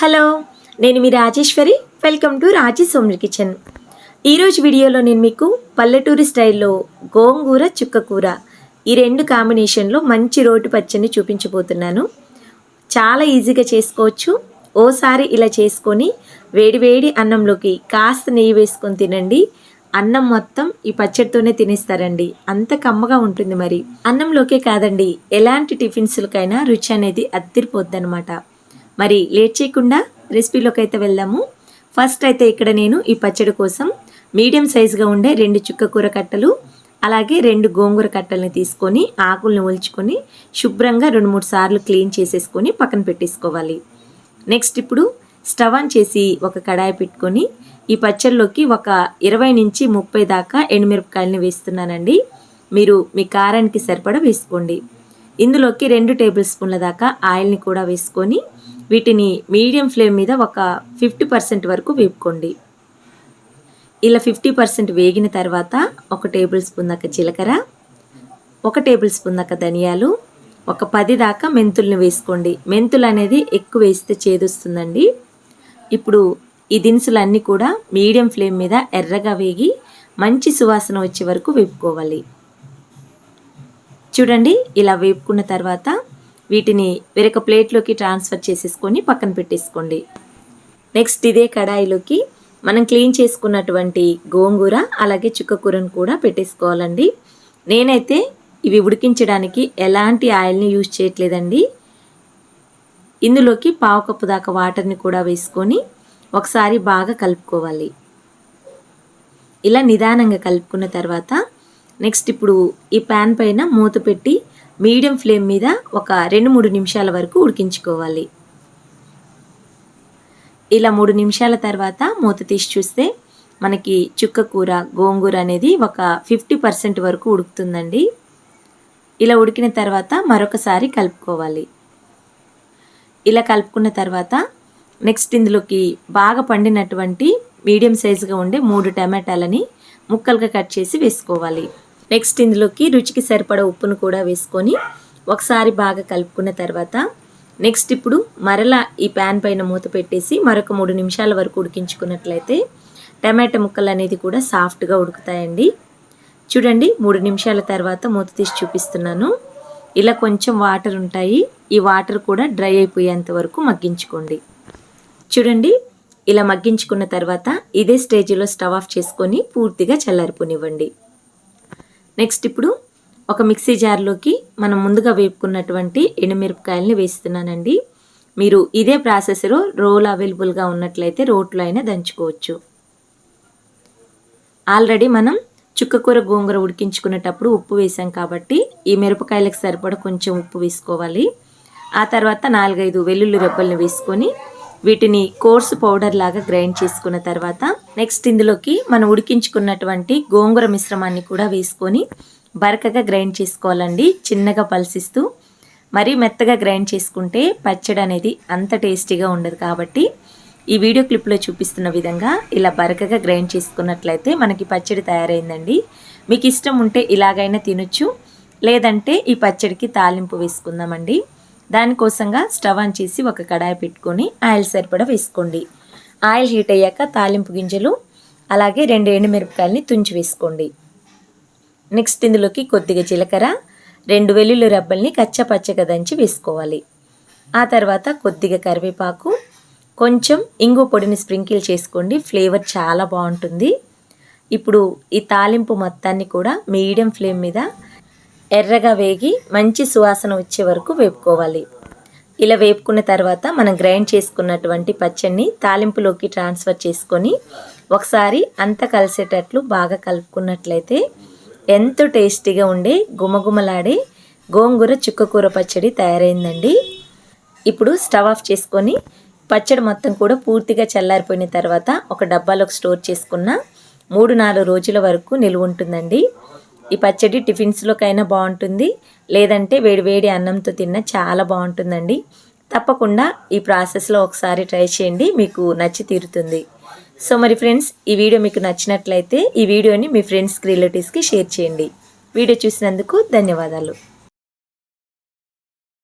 Hello నేను మీ Rajeshwari. Welcome to Raji సోమ్రి కిచెన్. ఈరోజు వీడియోలో నేను మీకు పల్లెటూరి స్టైల్లో గోంగూర చుక్కకూర ఈ రెండు కాంబినేషన్లో మంచి రోటి పచ్చడిని చూపించబోతున్నాను. చాలా ఈజీగా చేసుకోవచ్చు. ఓసారి ఇలా చేసుకొని వేడివేడి అన్నంలోకి కాస్త నెయ్యి వేసుకొని తినండి. అన్నం మొత్తం ఈ పచ్చడితోనే తినేస్తారండి. అంత కమ్మగా ఉంటుంది మరి. అన్నంలోకే కాదండి ఎలాంటి టిఫిన్స్లకైనా రుచి అనేది అద్దిరిపోద్ది అనమాట మరి లేట్ చేయకుండా రెసిపీలోకి అయితే వెళ్దాము. ఫస్ట్ అయితే ఇక్కడ నేను ఈ పచ్చడి కోసం మీడియం సైజుగా ఉండే రెండు చుక్క కూర కట్టలు అలాగే రెండు గోంగూర కట్టల్ని తీసుకొని ఆకుల్ని ఒలుచుకొని శుభ్రంగా రెండు మూడు సార్లు క్లీన్ చేసేసుకొని పక్కన పెట్టేసుకోవాలి. నెక్స్ట్ ఇప్పుడు స్టవ్ ఆన్ చేసి ఒక కడాయి పెట్టుకొని ఈ పచ్చళ్ళలోకి ఒక ఇరవై నుంచి ముప్పై దాకా ఎండుమిరపకాయలని వేస్తున్నానండి. మీరు మీ కారానికి సరిపడా వేసుకోండి. ఇందులోకి రెండు టేబుల్ స్పూన్ల దాకా ఆయిల్ని కూడా వేసుకొని వీటిని మీడియం ఫ్లేమ్ మీద ఒక ఫిఫ్టీ పర్సెంట్ వరకు వేపుకోండి. ఇలా ఫిఫ్టీ పర్సెంట్ వేగిన తర్వాత ఒక టేబుల్ స్పూన్ దాకా జీలకర్ర ఒక టేబుల్ స్పూన్ దాకా ధనియాలు ఒక పది దాకా మెంతుల్ని వేసుకోండి. మెంతులు అనేది ఎక్కువ వేస్తే చేదొస్తుందండి. ఇప్పుడు ఈ దినుసులన్నీ కూడా మీడియం ఫ్లేమ్ మీద ఎర్రగా వేగి మంచి సువాసన వచ్చే వరకు వేపుకోవాలి. చూడండి ఇలా వేపుకున్న తర్వాత వీటిని వేరొక ప్లేట్లోకి ట్రాన్స్ఫర్ చేసేసుకొని పక్కన పెట్టేసుకోండి. నెక్స్ట్ ఇదే కడాయిలోకి మనం క్లీన్ చేసుకున్నటువంటి గోంగూర అలాగే చుక్కకూరను కూడా పెట్టేసుకోవాలండి. నేనైతే ఇవి ఉడికించడానికి ఎలాంటి ఆయిల్ని యూజ్ చేయట్లేదండి. ఇందులోకి పావు కప్పు దాకా వాటర్ని కూడా వేసుకొని ఒకసారి బాగా కలుపుకోవాలి. ఇలా నిదానంగా కలుపుకున్న తర్వాత నెక్స్ట్ ఇప్పుడు ఈ ప్యాన్ పైన మూత పెట్టి మీడియం ఫ్లేమ్ మీద ఒక రెండు మూడు నిమిషాల వరకు ఉడికించుకోవాలి. ఇలా మూడు నిమిషాల తర్వాత మూత తీసి చూస్తే మనకి చుక్క కూర గోంగూర అనేది ఒక ఫిఫ్టీ పర్సెంట్ వరకు ఉడుకుతుందండి. ఇలా ఉడికిన తర్వాత మరొకసారి కలుపుకోవాలి. ఇలా కలుపుకున్న తర్వాత నెక్స్ట్ ఇందులోకి బాగా పండినటువంటి మీడియం సైజుగా ఉండే మూడు టమాటాలని ముక్కలుగా కట్ చేసి వేసుకోవాలి. నెక్స్ట్ ఇందులోకి రుచికి సరిపడ ఉప్పును కూడా వేసుకొని ఒకసారి బాగా కలుపుకున్న తర్వాత నెక్స్ట్ ఇప్పుడు మరలా ఈ ప్యాన్ పైన మూత పెట్టేసి మరొక మూడు నిమిషాల వరకు ఉడికించుకున్నట్లయితే టమాటా ముక్కలు అనేది కూడా సాఫ్ట్గా ఉడుకుతాయండి. చూడండి మూడు నిమిషాల తర్వాత మూత తీసి చూపిస్తున్నాను. ఇలా కొంచెం వాటర్ ఉంటాయి. ఈ వాటర్ కూడా డ్రై అయిపోయేంత వరకు మగ్గించుకోండి. చూడండి ఇలా మగ్గించుకున్న తర్వాత ఇదే స్టేజ్లో స్టవ్ ఆఫ్ చేసుకొని పూర్తిగా చల్లారిపోనివ్వండి. నెక్స్ట్ ఇప్పుడు ఒక మిక్సీ జార్లోకి మనం ముందుగా వేపుకున్నటువంటి ఎండుమిరపకాయలని వేస్తున్నానండి. మీరు ఇదే ప్రాసెస్లో రోల్ అవైలబుల్గా ఉన్నట్లయితే రోట్లో అయినా దంచుకోవచ్చు. ఆల్రెడీ మనం చుక్కకూర గోంగూర ఉడికించుకునేటప్పుడు ఉప్పు వేసాం కాబట్టి ఈ మిరపకాయలకు సరిపడ కొంచెం ఉప్పు వేసుకోవాలి. ఆ తర్వాత నాలుగైదు వెల్లుల్లి రెబ్బల్ని వేసుకొని వీటిని కోర్స్ పౌడర్ లాగా గ్రైండ్ చేసుకున్న తర్వాత నెక్స్ట్ ఇందులోకి మనం ఉడికించుకున్నటువంటి గోంగూర మిశ్రమాన్ని కూడా వేసుకొని బరకగా గ్రైండ్ చేసుకోవాలండి. చిన్నగా పల్సిస్తూ మరీ మెత్తగా గ్రైండ్ చేసుకుంటే పచ్చడి అనేది అంత టేస్టీగా ఉండదు కాబట్టి ఈ వీడియో క్లిప్లో చూపిస్తున్న విధంగా ఇలా బరకగా గ్రైండ్ చేసుకున్నట్లయితే మనకి పచ్చడి తయారైందండి. మీకు ఇష్టం ఉంటే ఇలాగైనా తినొచ్చు. లేదంటే ఈ పచ్చడికి తాలింపు వేసుకుందామండి. దానికోసంగా స్టవ్ ఆన్ చేసి ఒక కడాయి పెట్టుకొని ఆయిల్ సరిపడా వేసుకోండి. ఆయిల్ హీట్ అయ్యాక తాలింపు గింజలు అలాగే రెండు ఎండుమిరపకాయలని తుంచి వేసుకోండి. నెక్స్ట్ ఇందులోకి కొద్దిగా జీలకర్ర రెండు వెల్లుల్లి రబ్బల్ని కచ్చపచ్చగా దంచి వేసుకోవాలి. ఆ తర్వాత కొద్దిగా కరివేపాకు కొంచెం ఇంగు పొడిని స్ప్రింకిల్ చేసుకోండి. ఫ్లేవర్ చాలా బాగుంటుంది. ఇప్పుడు ఈ తాలింపు మొత్తాన్ని కూడా మీడియం ఫ్లేమ్ మీద ఎర్రగా వేగి మంచి సువాసన వచ్చే వరకు వేపుకోవాలి. ఇలా వేపుకున్న తర్వాత మనం గ్రైండ్ చేసుకున్నటువంటి పచ్చడిని తాలింపులోకి ట్రాన్స్ఫర్ చేసుకొని ఒకసారి అంత కలిసేటట్లు బాగా కలుపుకున్నట్లయితే ఎంతో టేస్టీగా ఉండే గుమగుమలాడే గోంగూర చుక్కకూర పచ్చడి తయారైందండి. ఇప్పుడు స్టవ్ ఆఫ్ చేసుకొని పచ్చడి మొత్తం కూడా పూర్తిగా చల్లారిపోయిన తర్వాత ఒక డబ్బాలోకి స్టోర్ చేసుకున్న మూడు నాలుగు రోజుల వరకు నిలువ ఉంటుందండి. ఈ పచ్చడి టిఫిన్స్లోకైనా బాగుంటుంది. లేదంటే వేడివేడి అన్నంతో తిన్నా చాలా బాగుంటుందండి. తప్పకుండా ఈ ప్రాసెస్లో ఒకసారి ట్రై చేయండి మీకు నచ్చి తీరుతుంది. సో మరి ఫ్రెండ్స్ ఈ వీడియో మీకు నచ్చినట్లయితే ఈ వీడియోని మీ ఫ్రెండ్స్కి రిలేటివ్స్కి షేర్ చేయండి. వీడియో చూసినందుకు ధన్యవాదాలు.